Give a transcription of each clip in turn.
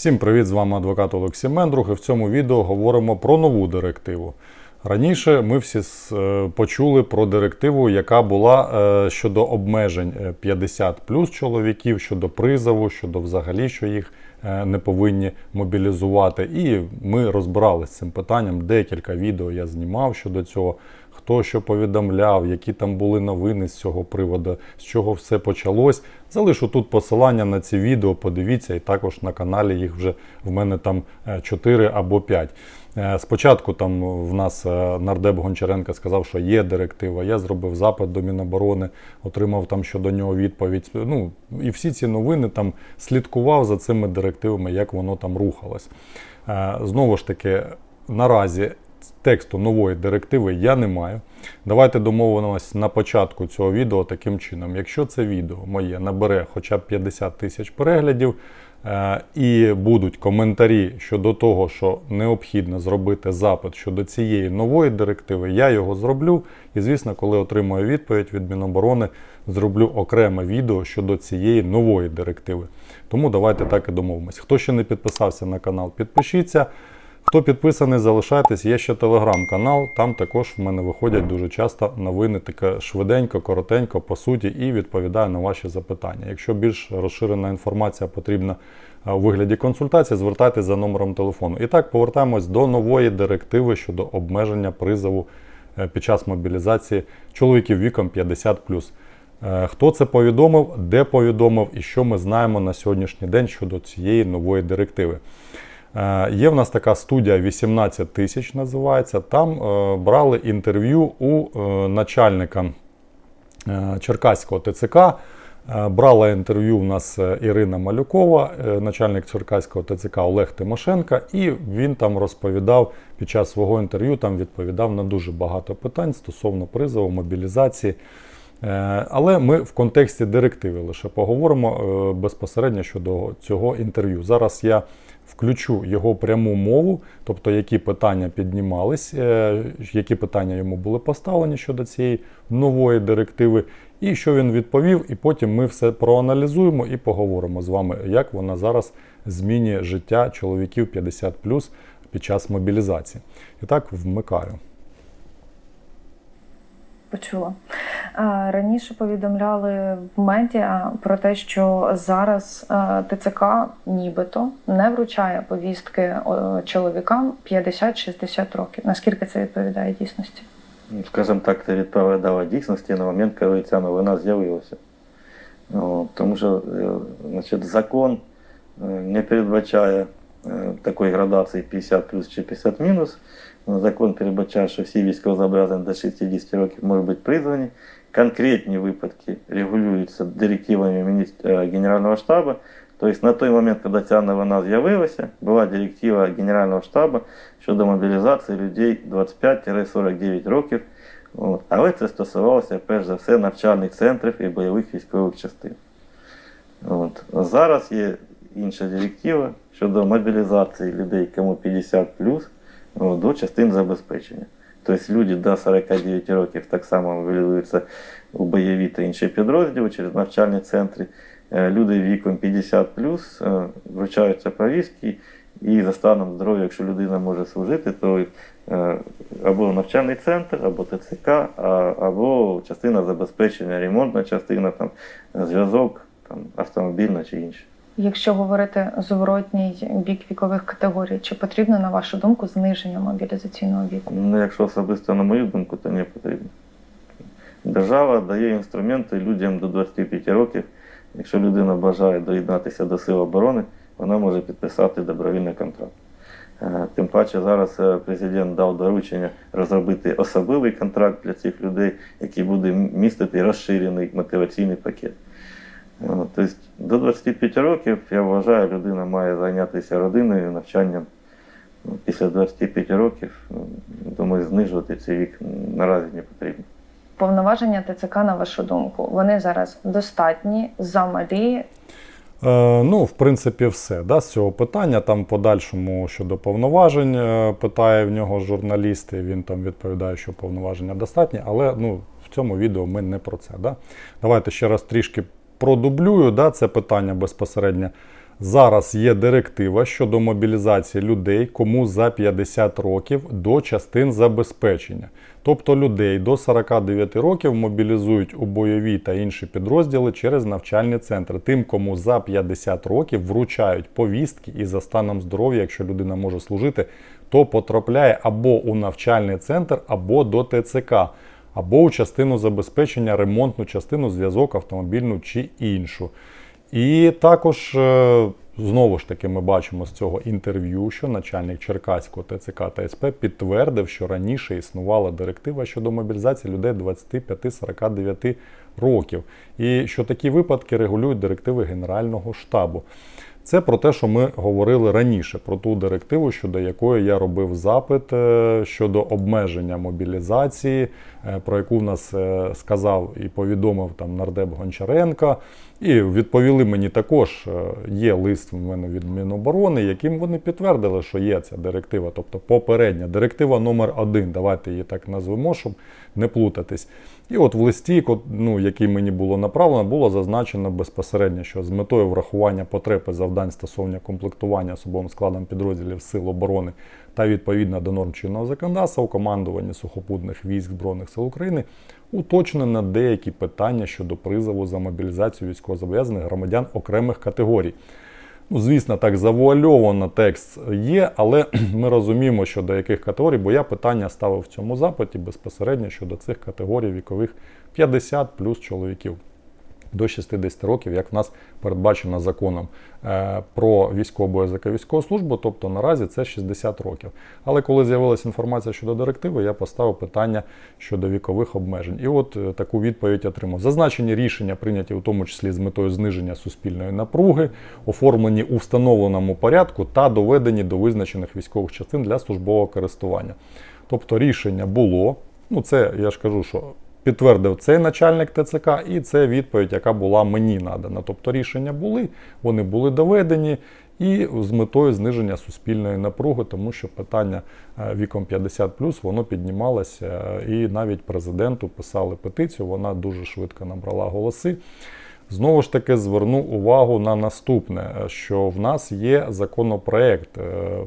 Всім привіт! З вами адвокат Олексій Мендрух. І в цьому відео говоримо про нову директиву. Раніше ми всі е, почули про директиву, яка була е, щодо обмежень е, 50 плюс чоловіків, щодо призову, щодо взагалі, що їх е, не повинні мобілізувати. І ми розбиралися з цим питанням. Декілька відео я знімав щодо цього. Хто що повідомляв, які там були новини з цього приводу, з чого все почалось. Залишу тут посилання на ці відео, подивіться, і також на каналі їх вже в мене там 4 або 5. Е, Спочатку там в нас е, нардеп Гончаренко сказав, що є директива. Я зробив запит до Міноборони, отримав там щодо нього відповідь. Ну і всі ці новини там слідкував за цими директивами, як воно там рухалось. Е, Знову ж таки, наразі тексту нової директиви я не маю. Давайте домовимося на початку цього відео таким чином. Якщо це відео моє набере хоча б 50 тисяч переглядів, е, і будуть коментарі щодо того, що необхідно зробити запит щодо цієї нової директиви, я його зроблю. І, звісно, коли отримаю відповідь від Міноборони, зроблю окреме відео щодо цієї нової директиви. Тому давайте так і домовимось. Хто ще не підписався на канал, підпишіться. Хто підписаний, залишайтесь. Є ще телеграм-канал. Там також в мене виходять дуже часто новини, таке швиденько, коротенько, по суті, і відповідаю на ваші запитання. Якщо більш розширена інформація потрібна у вигляді консультації, звертайтеся за номером телефону. І так повертаємось до нової директиви щодо обмеження призову е, під час мобілізації чоловіків віком 50 Е, Хто це повідомив, де повідомив і що ми знаємо на сьогоднішній день щодо цієї нової директиви. Е, Є в нас така студія 18 тисяч називається. Там е, брали інтерв'ю у е, начальника Черкаського ТЦК. Брала інтерв'ю у нас Ірина Малюкова, начальник Черкаського ТЦК Олег Тимошенка, і він там розповідав під час свого інтерв'ю, там відповідав на дуже багато питань стосовно призову, мобілізації. Але ми в контексті директиви лише поговоримо безпосередньо щодо цього інтерв'ю. Зараз я включу його пряму мову, тобто які питання піднімались, е, які питання йому були поставлені щодо цієї нової директиви, і що він відповів. І потім ми все проаналізуємо і поговоримо з вами, як вона зараз змінює життя чоловіків 50 під час мобілізації. І так вмикаю. Почула. А, Раніше повідомляли в медіа про те, що зараз е, ТЦК нібито не вручає повістки чоловікам 50-60 років. Наскільки це відповідає дійсності? Ну, скажімо так, це відповідало дійсності на момент, коли ця новина з'явилася. Тому що е, значить, закон е, не передбачає е, такої градації 50 плюс чи 50 мінус. Закон передбачає, що всі військовозобов'язані до 60 років можуть бути призвані. Конкретні випадки регулюються директивами е, Генерального штабу. Тобто на той момент, коли ця новина з'явилася, була директива Генерального штабу щодо мобілізації людей 25-49 років. От. Але це стосувалося перш за все навчальних центрів і бойових військових частин. От. Зараз є інша директива щодо мобілізації людей, кому 50 до частин забезпечення. Тобто люди до 49 років так само мобілізуються у бойові та інші підрозділи через навчальні центри. Е, Люди віком 50 е, вручаються повістки, і за станом здоров'я, якщо людина може служити, то е, або навчальний центр, або ТЦК, або частина забезпечення, ремонтна частина, там, зв'язок, там, автомобільна чи інше. Якщо говорити зворотній бік вікових категорій, чи потрібно, на вашу думку, зниження мобілізаційного віку? Ну, якщо особисто на мою думку, то не потрібно. Держава дає інструменти людям до 25 років. Якщо людина бажає доєднатися до сил оборони, вона може підписати добровільний контракт. Е, Тим паче зараз е, президент дав доручення розробити особливий контракт для цих людей, який буде містити розширений мотиваційний пакет. Е, Тобто до 25 років, я вважаю, людина має зайнятися родиною, навчанням. Після 25 років, ну, думаю, знижувати цей вік наразі не потрібно. Повноваження ТЦК, на вашу думку, вони зараз достатні, замалі, Е, ну, в принципі, все. Да, з цього питання. Там подальшому щодо повноважень е, питає в нього журналіст, і він там відповідає, що повноваження достатні, але ну, в цьому відео ми не про це. Да? Давайте ще раз трішки продублюю да, це питання безпосередньо. Зараз є директива щодо мобілізації людей, кому за 50 років до частин забезпечення. Тобто людей до 49 років мобілізують у бойові та інші підрозділи через навчальні центри. Тим, кому за 50 років вручають повістки і за станом здоров'я, якщо людина може служити, то потрапляє або у навчальний центр, або до ТЦК, або у частину забезпечення, ремонтну частину, зв'язок, автомобільну чи іншу. І також е, знову ж таки ми бачимо з цього інтерв'ю, що начальник Черкаського ТЦК та СП підтвердив, що раніше існувала директива щодо мобілізації людей 25-49 років, і що такі випадки регулюють директиви Генерального штабу. Це про те, що ми говорили раніше, про ту директиву, щодо якої я робив запит е, щодо обмеження мобілізації, е, про яку в нас е, сказав і повідомив там нардеп Гончаренко. І відповіли мені також, є лист в мене від Міноборони, яким вони підтвердили, що є ця директива, тобто попередня директива номер 1 давайте її так назвемо, щоб не плутатись. І от в листі, ну, який мені було направлено, було зазначено безпосередньо, що з метою врахування потреб і завдань стосовно комплектування особовим складом підрозділів Сил оборони та відповідно до норм чинного законодавства у командуванні сухопутних військ Збройних сил України уточнено деякі питання щодо призову за мобілізацію військовозобов'язаних громадян окремих категорій. Ну, звісно, так завуальовано текст є, але ми розуміємо, що до яких категорій, бо я питання ставив в цьому запиті безпосередньо щодо цих категорій вікових 50 плюс чоловіків до 60 років, як в нас передбачено законом е, про і військову службу, тобто наразі це 60 років. Але коли з'явилася інформація щодо директиви, я поставив питання щодо вікових обмежень. І от е, таку відповідь отримав. Зазначені рішення прийняті у тому числі з метою зниження суспільної напруги, оформлені у встановленому порядку та доведені до визначених військових частин для службового користування. Тобто рішення було. Ну, це я ж кажу, що підтвердив цей начальник ТЦК, і це відповідь, яка була мені надана. Тобто рішення були, вони були доведені. І з метою зниження суспільної напруги, тому що питання е, віком 50 воно піднімалося, е, і навіть президенту писали петицію. Вона дуже швидко набрала голоси. Знову ж таки зверну увагу на наступне: що в нас є законопроект. е,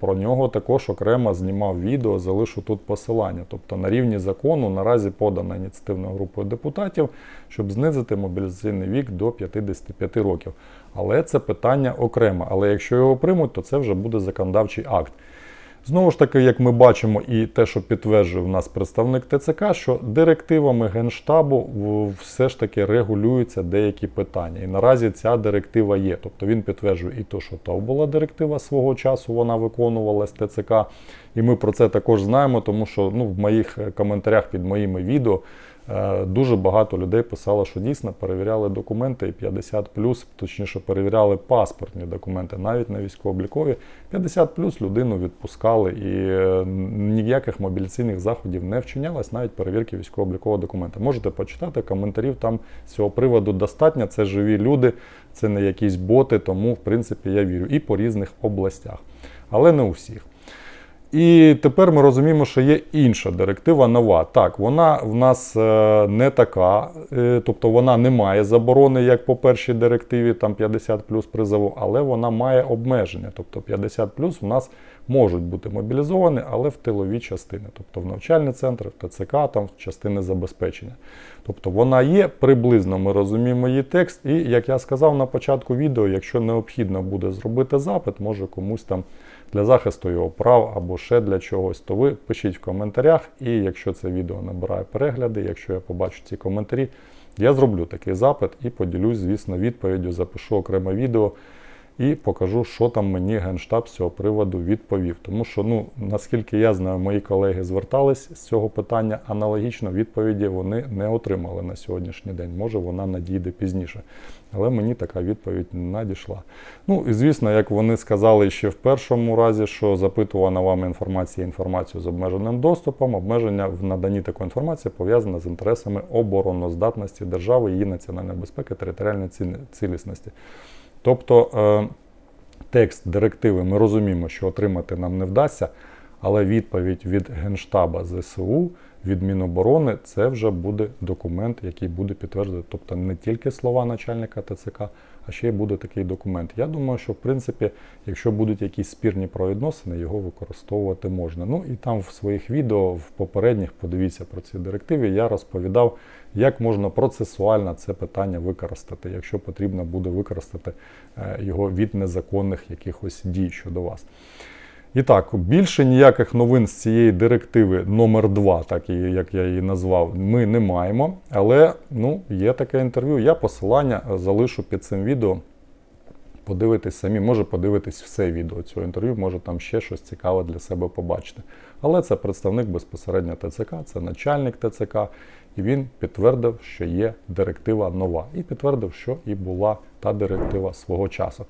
Про нього також окремо знімав відео, залишу тут посилання. Тобто на рівні закону наразі подана ініціативною групою депутатів, щоб знизити мобілізаційний вік до 55 років. Але це питання окремо. Але якщо його приймуть, то це вже буде законодавчий акт. Знову ж таки, як ми бачимо, і те, що підтверджує в нас представник ТЦК, що директивами Генштабу все ж таки регулюються деякі питання. І наразі ця директива є. Тобто він підтверджує і то, що то була директива свого часу, вона виконувалась ТЦК. І ми про це також знаємо, тому що ну, в моїх е, коментарях під моїми відео дуже багато людей писало, що дійсно перевіряли документи і 50 точніше перевіряли паспортні документи, навіть на військово-облікові. 50 людину відпускали і е, ніяких мобіляційних заходів не вчинялось, навіть перевірки військово-облікового документа. Можете почитати коментарів там з цього приводу достатньо. Це живі люди, це не якісь боти, тому в принципі я вірю і по різних областях, але не у всіх. І тепер ми розуміємо, що є інша директива нова. Так, вона в нас е, не така, е, тобто вона не має заборони, як по першій директиві, там 50 плюс призову, але вона має обмеження. Тобто 50 плюс у нас можуть бути мобілізовані, але в тилові частини, тобто в навчальні центри, в ТЦК, там в частини забезпечення. Тобто вона є, приблизно ми розуміємо її текст. І як я сказав на початку відео, якщо необхідно буде зробити запит, може комусь там для захисту його прав або ще для чогось, то ви пишіть в коментарях. І якщо це відео набирає перегляди, якщо я побачу ці коментарі, я зроблю такий запит і поділюсь, звісно, відповіддю, запишу окреме відео і покажу, що там мені Генштаб з цього приводу відповів. Тому що, ну, наскільки я знаю, мої колеги звертались з цього питання, аналогічно відповіді вони не отримали на сьогоднішній день. Може, вона надійде пізніше. Але мені така відповідь не надійшла. Ну і звісно, як вони сказали ще в першому разі, що запитувана вами інформація, інформацію з обмеженим доступом, обмеження в наданні такої інформації пов'язане з інтересами обороноздатності держави, її національної безпеки, територіальної цілісності. Тобто е, текст директиви ми розуміємо, що отримати нам не вдасться, але відповідь від Генштаба ЗСУ, від Міноборони, це вже буде документ, який буде підтверджувати, тобто не тільки слова начальника ТЦК, а ще й буде такий документ. Я думаю, що в принципі, якщо будуть якісь спірні правовідносини, його використовувати можна. Ну і там в своїх відео, в попередніх, подивіться про ці директиви, я розповідав, як можна процесуально це питання використати, якщо потрібно буде використати е, його від незаконних якихось дій щодо вас. І так, більше ніяких новин з цієї директиви номер 2 так як я її назвав, ми не маємо. Але ну, є таке інтерв'ю. Я посилання залишу під цим відео. Подивитись самі, може подивитись все відео цього інтерв'ю, може там ще щось цікаве для себе побачити. Але це представник безпосередньо ТЦК, це начальник ТЦК, і він підтвердив, що є директива нова. І підтвердив, що і була та директива свого часу.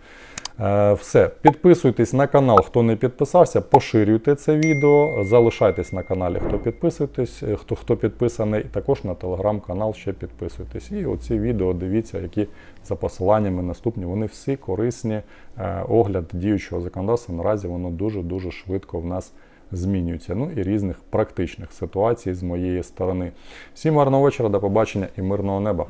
Е, все, підписуйтесь на канал, хто не підписався, поширюйте це відео, залишайтесь на каналі, хто підписуєтесь, е, хто, хто підписаний, також на телеграм-канал ще підписуйтесь. І оці відео дивіться, які за посиланнями наступні. Вони всі корисні. Е, Огляд діючого законодавства наразі воно дуже-дуже швидко в нас змінюється. Ну і різних практичних ситуацій з моєї сторони. Всім гарного вечора, до побачення і мирного неба.